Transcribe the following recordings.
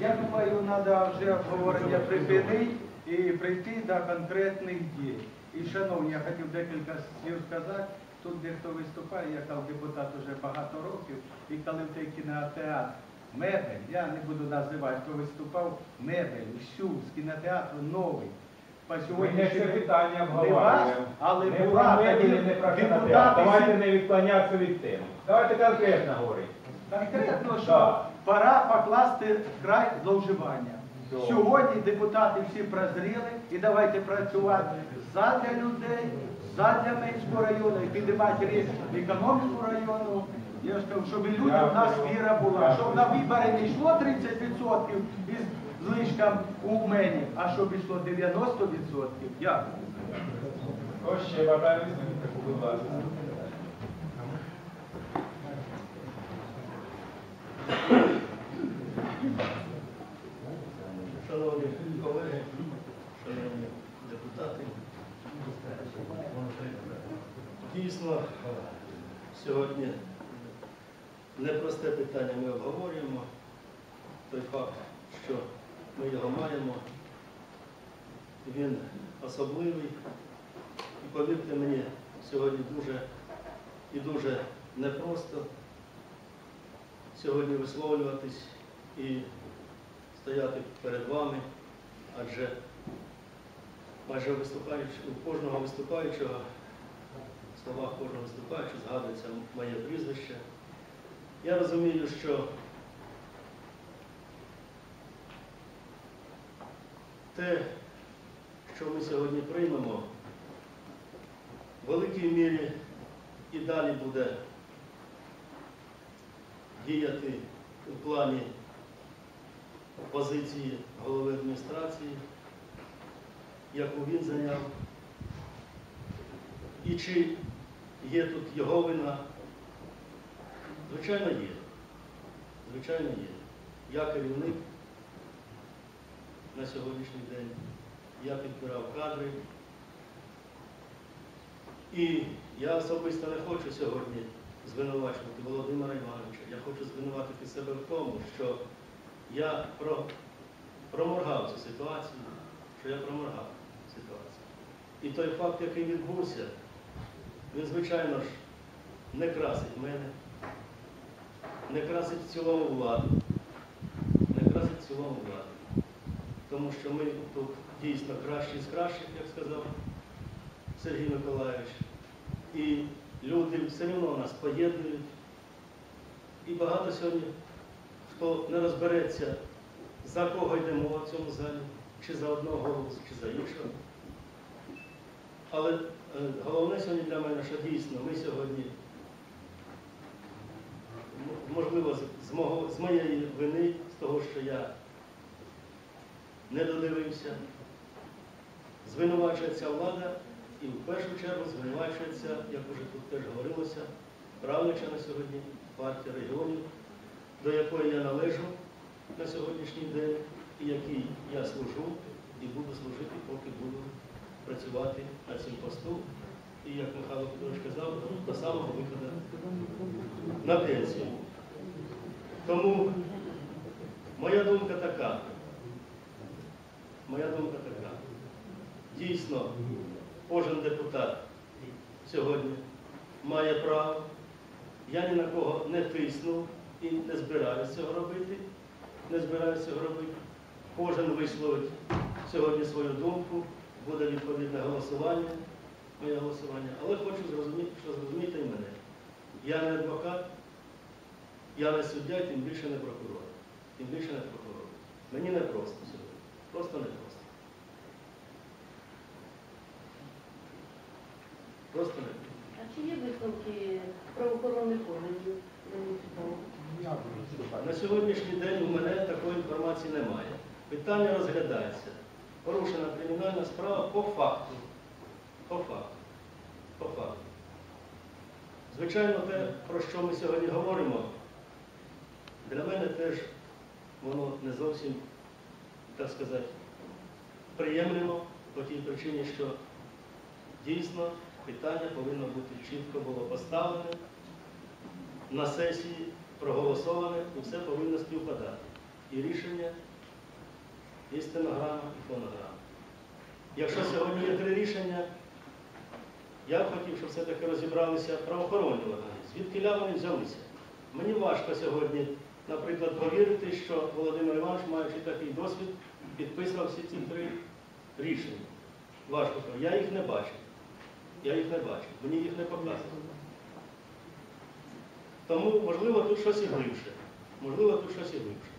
Я думаю, треба вже обговорення припинити і прийти до конкретних дій. І, шановні, я хотів декілька слів сказати. Тут дехто виступає, я як депутат вже багато років, і коли в той кінотеатр Мебель, я не буду називати, хто виступав, Мебель, всю з кінотеатру новий. По сьогоднішній питання обговорюємо. але Не була про тоді мебель, не про кінотеатр. депутати Давайте не відклонятися від теми. Давайте конкретно говорити. Конкретно, що. Пора покласти край зловживання. Сьогодні депутати всі прозріли і давайте працювати задля людей, задля Менського району, і підіймати рівень економського району. Я ж кажу, щоб і людям в нас віра була, щоб на вибори не йшло 30% із злишком у мені, а щоб йшло 90%. Дякую. Хто ще бажає виступити, будь ласка. Шановні колеги, шановні депутати, дійсно сьогодні непросте питання ми обговорюємо. Той факт, що ми його маємо, він особливий. І повірте мені, сьогодні дуже і дуже непросто сьогодні висловлюватись і стояти перед вами, адже майже виступаючи, у кожного виступаючого, словах кожного виступаючого згадується моє прізвище. Я розумію, що те, що ми сьогодні приймемо, в великій мірі і далі буде діяти у плані позиції голови адміністрації, яку він зайняв, і чи є тут його вина. Звичайно, є. Звичайно, є. Я керівник на сьогоднішній день, я підбирав кадри. І я особисто не хочу сьогодні звинувачувати Володимира Івановича. Я хочу звинуватити себе в тому, що я про, проморгав цю ситуацію, що я проморгав ситуацію. І той факт, який відбувся, він, звичайно ж, не красить мене, не красить в цілому владу, не красить в цілому владу. Тому що ми тут дійсно кращі з кращих, як сказав Сергій Миколаївич. І люди все одно нас поєднують. І багато сьогодні хто не розбереться, за кого йде мова в цьому залі, чи за одного голосу, чи за іншого. Але е, головне сьогодні для мене, що дійсно ми сьогодні, можливо, з, мого, з моєї вини, з того, що я не додивився, звинувачується влада і в першу чергу звинувачується, як уже тут теж говорилося, правляча на сьогодні партія регіонів, до якої я належу на сьогоднішній день, і якій я служу і буду служити, поки буду працювати на цьому посту. І як Михайло Петрович казав, до самого виходу на пенсію. Тому моя думка така. Моя думка така. Дійсно, кожен депутат сьогодні має право. Я ні на кого не тисну і не збираюся цього робити. Не збираюся цього робити. Кожен висловить сьогодні свою думку, буде відповідне голосування, моє голосування. Але хочу зрозуміти, що зрозуміти мене. Я не адвокат, я не суддя, тим більше не прокурор. Тим більше не прокурор. Мені не просто сьогодні. Просто не просто. Просто не просто. А чи є висновки правоохоронних органів? На сьогоднішній день у мене такої інформації немає. Питання розглядається. Порушена кримінальна справа по факту. По факту. По факту. Звичайно, те, про що ми сьогодні говоримо, для мене теж воно не зовсім, так сказати, приємлемо по тій причині, що дійсно питання повинно бути чітко було поставлене на сесії, проголосоване, і все повинно співпадати. і рішення, і стенограма, і фонограма. Якщо сьогодні є три рішення, я б хотів, щоб все-таки розібралися правоохоронні органи. Звідки вони взялися? Мені важко сьогодні, наприклад, повірити, що Володимир Іванович, маючи такий досвід, підписував всі ці три рішення. Важко. повірити. Я їх не бачив. Я їх не бачив. Мені їх не показували. Тому, можливо, тут щось і глибше. Можливо, тут щось і глибше.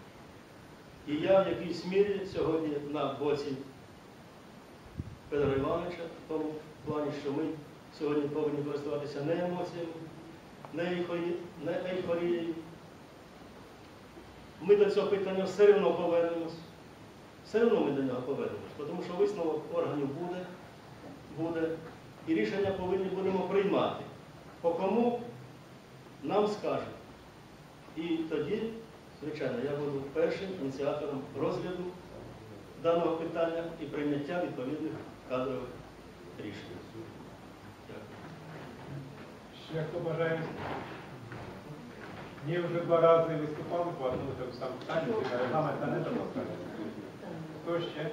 І я в якійсь мірі сьогодні на боці Петра Івановича, в тому плані, що ми сьогодні повинні користуватися не емоціями, не ейфорі- не ейфорією. Ми до цього питання все одно повернемось. Все одно ми до нього повернемось, тому що висновок органів буде, буде, і рішення повинні будемо приймати. По кому нам скажуть. І тоді, звичайно, я буду першим ініціатором розгляду даного питання і прийняття відповідних кадрових рішень. Дякую. Ще хто бажає? Ні, вже два рази виступали по одному тому самому питанню, регламент не допускає. Хто ще?